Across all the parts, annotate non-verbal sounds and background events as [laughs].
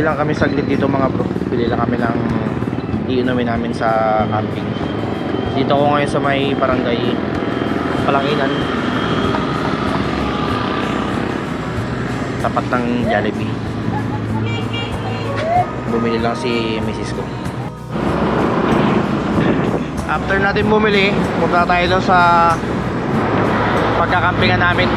lang kami saglit dito mga bro. Bili lang kami ng iinumin namin sa camping. Dito ako ngayon sa may barangay Palanginan. Tapat ng Jollibee. Bumili lang si Mrs. ko. After natin bumili, punta tayo doon sa pagkakampingan namin.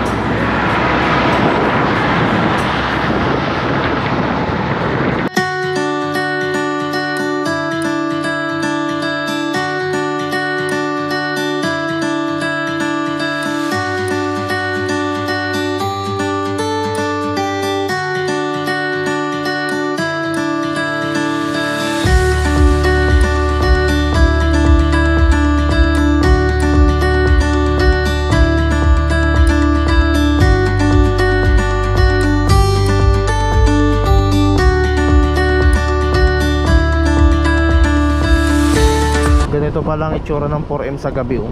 Ganito pa lang itsura ng 4M sa gabi oh.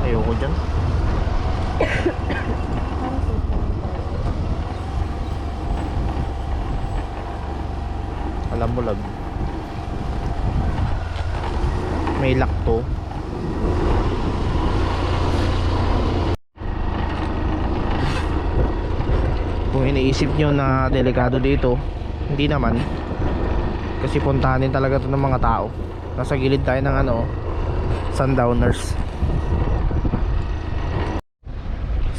Ayoko dyan. Parang super. Alam mo lag. May lakto. Iniisip nyo na delikado dito, hindi naman. Kasi puntahan din talaga to ng mga tao. Nasa gilid tayo ng ano, sundowners.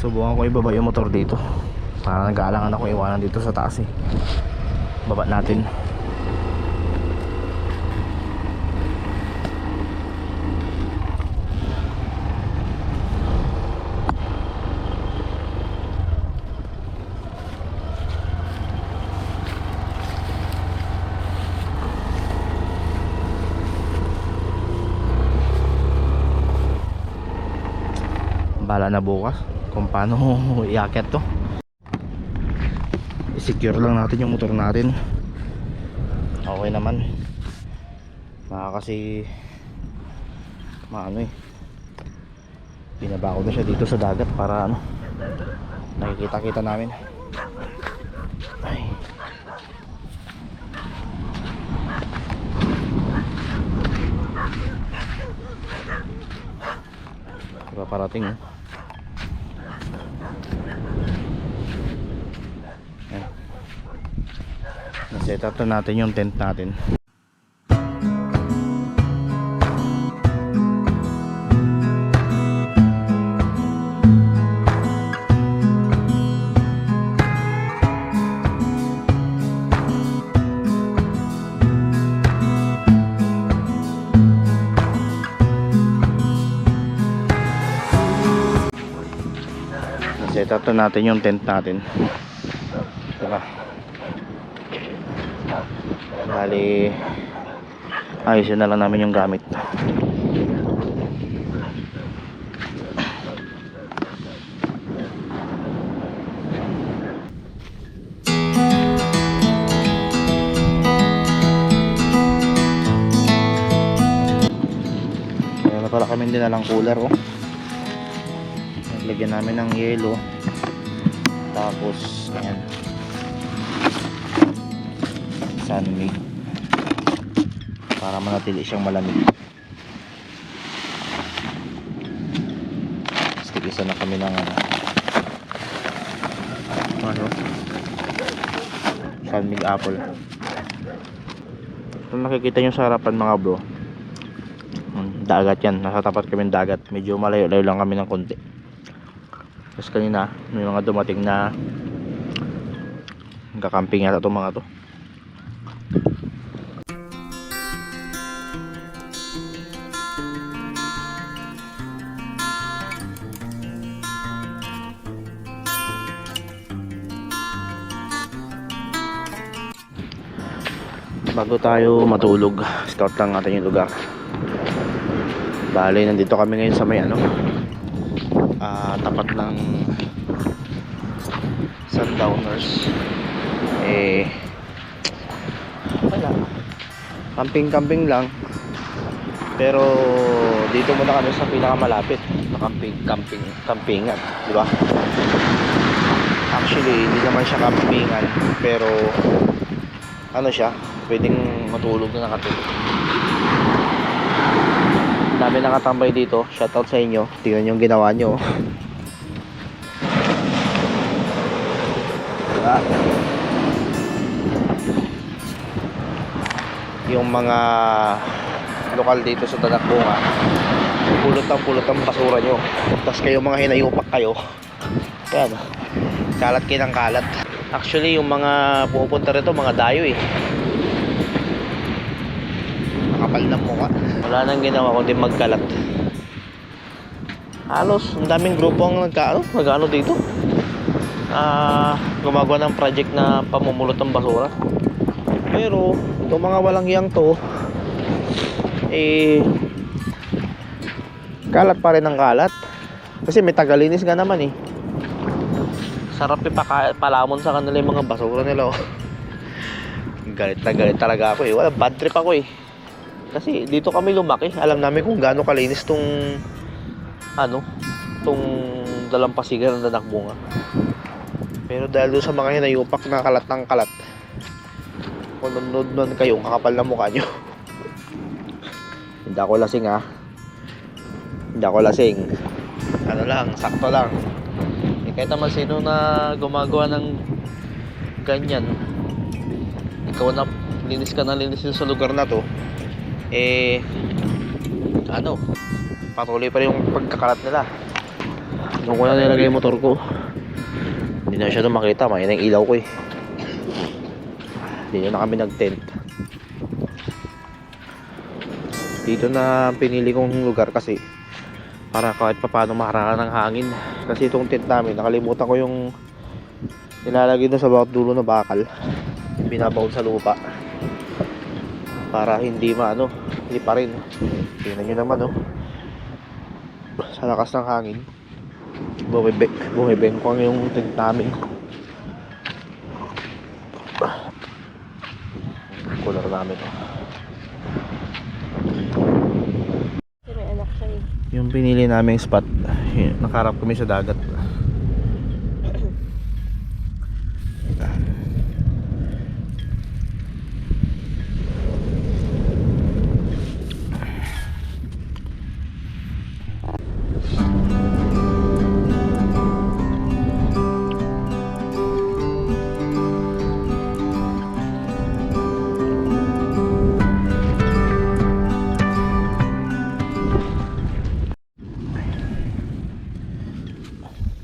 Subukan ko ibaba yung motor dito. Para nag-aalangan ako iwanan dito sa taas eh. Baba natin. Bala na bukas kung paano [laughs] iakyat to. I-secure lang natin yung motor natin. Okay naman. Baka kasi maano eh. Binaba ko na siya dito sa dagat para ano nakikita-kita namin. Ay. Diba parating eh. Na-set up na natin yung tent natin. set up na natin yung tent natin bali ayusin na lang namin yung gamit. Pala kami din lang cooler oh. Lagyan namin ng yelo. Tapos ayan sunmade para manatili siyang malamig. Stick isa na kami ng ano ano? Sunmade apple. Kung nakikita nyo sa harapan mga bro hmm, dagat yan. Nasa tapat kami ng dagat. Medyo malayo-layo lang kami ng konti. Tapos kanina may mga dumating na kakamping yata itong mga to bago tayo matulog scout lang natin yung lugar. Bali nandito kami ngayon sa may ano ah, tapat ng sundowners. Eh wala. Camping camping lang. Pero dito muna kami sa pinakamalapit na camping, camping, campingan, di ba? Actually, hindi naman siya campingan, pero ano siya, pwedeng matulog na nakatulog. Dami nakatambay dito. Shoutout sa inyo. Tingnan yung ginawa nyo. Diba? Yung mga lokal dito sa Tanakbunga pulot ang pulot ang basura nyo tapos kayo mga hinayupak kayo yan kalat kayo ng kalat actually yung mga pupunta rito mga dayo eh makapal ng mukha. Wala nang ginawa kundi magkalat. Halos ang daming grupo ang nagka, ano, nag-ano dito. Ah gumagawa ng project na pamumulot ng basura. Pero itong mga walang hiyang to eh kalat pa rin ang kalat. Kasi may tagalinis ka naman eh. Sarap ipaka palamon sa kanila yung mga basura nila oh. [laughs] galit na galit talaga ako eh. Wala bad trip ako eh kasi dito kami lumaki. Alam namin kung gaano kalinis tong ano tong dalampasigan ng danakbunga pero dahil doon sa mga hinayupak na kalat ng kalat kung nanonood nun kayo kakapal na mukha nyo. [laughs] Hindi ako lasing ha hindi ako lasing. Ano lang sakto lang. Eh, kahit naman sino na gumagawa ng ganyan ikaw na linis ka na linis sa lugar na to eh ano? Patuloy pa rin yung pagkakalat nila. Doon ko na nilagay yung motor ko hindi na siya makita may ng ilaw ko eh. Hindi na kami nag tent dito na pinili kong lugar kasi para kahit papaano maharaka ng hangin. Kasi itong tent namin nakalimutan ko yung nilalagay doon sa bawat dulo na bakal. Binabaon sa lupa para hindi maano hindi pa rin tingnan nyo naman oh sa lakas ng hangin bumibek bumibengkwang yung tent namin cooler namin oh eh. Yung pinili naming spot, nakarap kami sa dagat.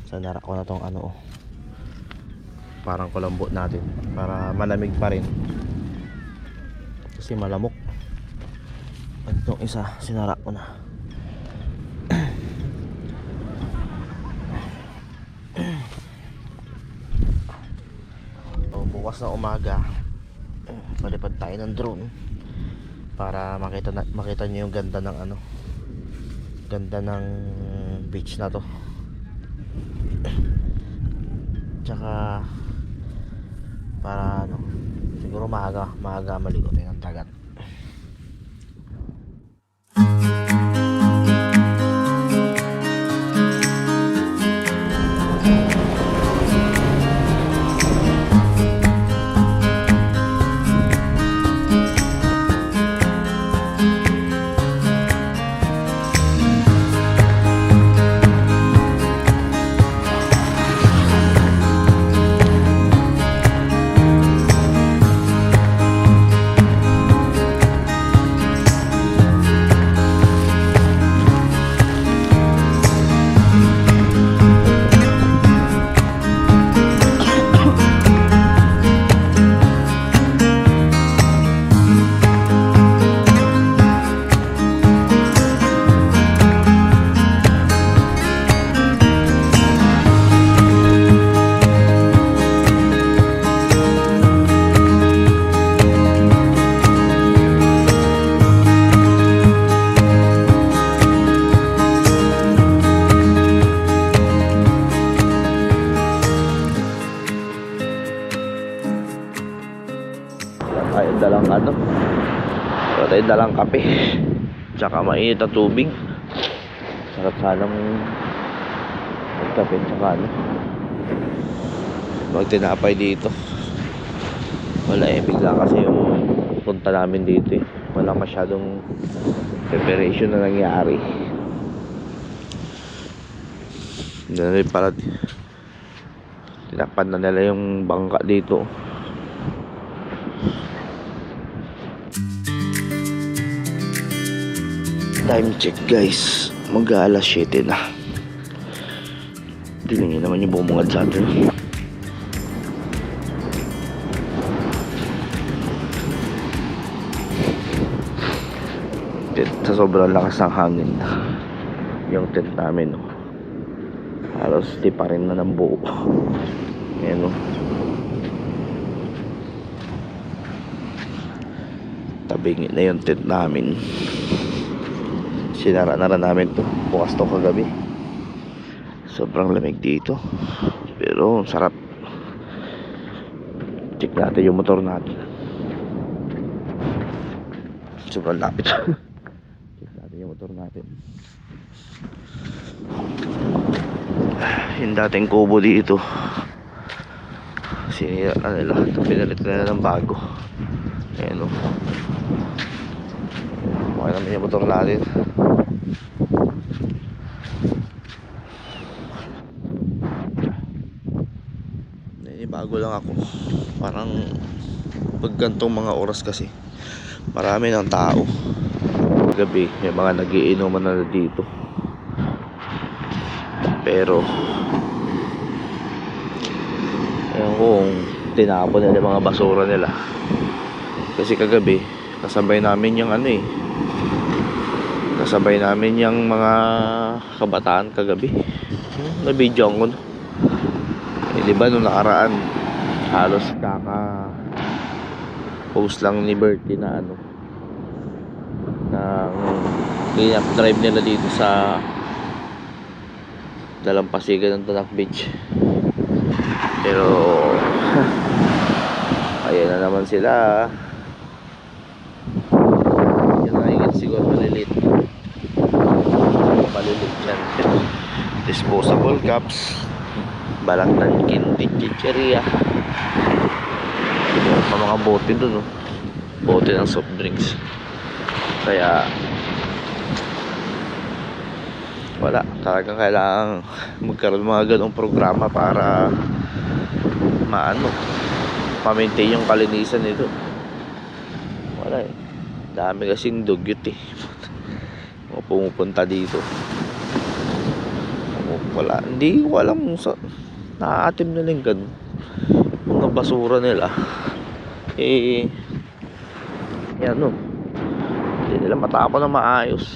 Sanara ko na tong ano oh. Parang kulambo natin para malamig pa rin. Kasi malamok. At itong isa, sinara ko na. so, [clears throat] bukas na umaga, palipad tayo ng drone para makita na, makita niyo yung ganda ng ano ganda ng beach na to tsaka para ano siguro maaga maaga maligo tayo ng dagat Wala tayong dalang kape. Tsaka mainit na tubig. Sarap sanang magkape tsaka ano. Magtinapay dito. Wala eh, bigla kasi yung punta namin dito eh. Wala masyadong preparation na nangyari. Hindi pala tinakpan na nila yung bangka dito. Time check guys. Mag alas 7 na. Tingnan naman yung bumungad sa atin. Sa sobrang lakas ng hangin yung tent namin no. halos di pa rin na ng buo yan no tabingi na yung tent namin sinara na namin to. Bukas to kagabi. Sobrang lamig dito. Pero sarap. Check natin yung motor natin. Sobrang lapit. [laughs] Check natin yung motor natin. Yung dating kubo dito. Sinira na nila. Pinalit na nila ng bago. Ayan o okay naman yung motor natin bago lang ako. Parang pag gantong mga oras kasi marami ng tao. Gabi may mga nagiinuman na dito. Pero ko kung tinapon nila mga basura nila. Kasi kagabi kasabay namin yung ano eh. Kasabay namin yung mga kabataan kagabi. Hmm, nabidyo ko no eh, di ba nung nakaraan halos kaka post lang ni Bertie na ano ng clean up drive nila dito sa dalampasigan ng Tanak Beach. Pero [laughs] ayan na naman sila yan nakikita siguro malilit. Malilit yan. Disposable cups balaktan kinti chicheria. Pa mga bote dun oh. bote ng soft drinks. Kaya wala. Talagang kailangan magkaroon mga ganong programa para maano ma-maintain yung kalinisan nito. Wala eh. Dami kasing dugyot eh. [laughs] Pumupunta dito. Wala hindi ko alam sa naaatim na lang ganun mga basura nila. Eh yan no. Hindi nila matapon na maayos.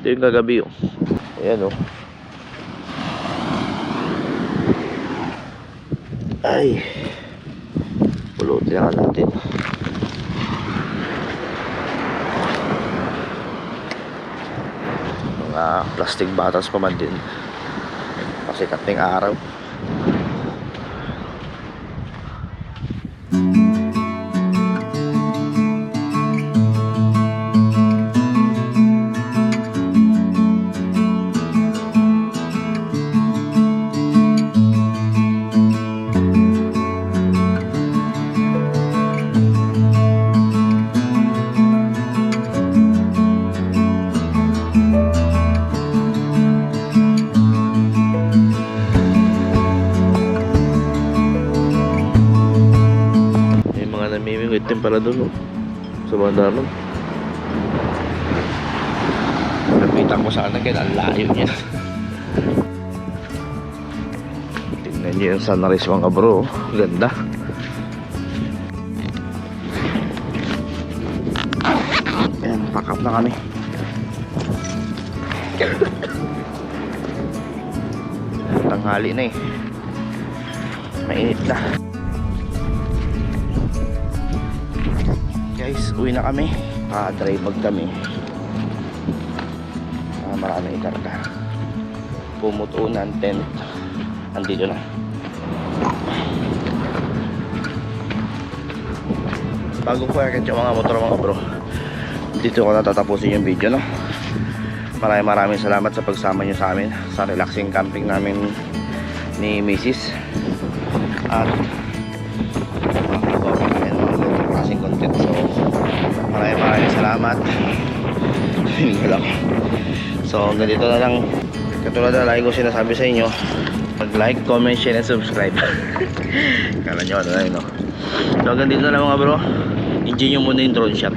Ito yung kagabi oh. Ayan oh. Ay. Pulutin na natin. Mga plastic bottles pa man din kasi kating araw doon, oh. Nun. Napitan ko sana kaya ang layo niya. Tingnan niyo yung sunrise mga bro. Ganda. Ayan, pack up na kami. Tanghali na eh. Mainit na. guys, uwi na kami. Nakadry bag kami. Ah, maraming ikarga. Pumutunan tent. Andito na. Bago ko yakit yung mga motor mga bro. Dito ko natatapusin yung video no. Maraming maraming salamat sa pagsama nyo sa amin sa relaxing camping namin ni Mrs. At salamat. Hindi lang. So ganito na lang. Katulad na lagi ko sinasabi sa inyo mag like, comment, share, and subscribe. [laughs] Kala nyo ano na yun no? so ganito na lang mga bro. Enjoy nyo muna yung drone shot.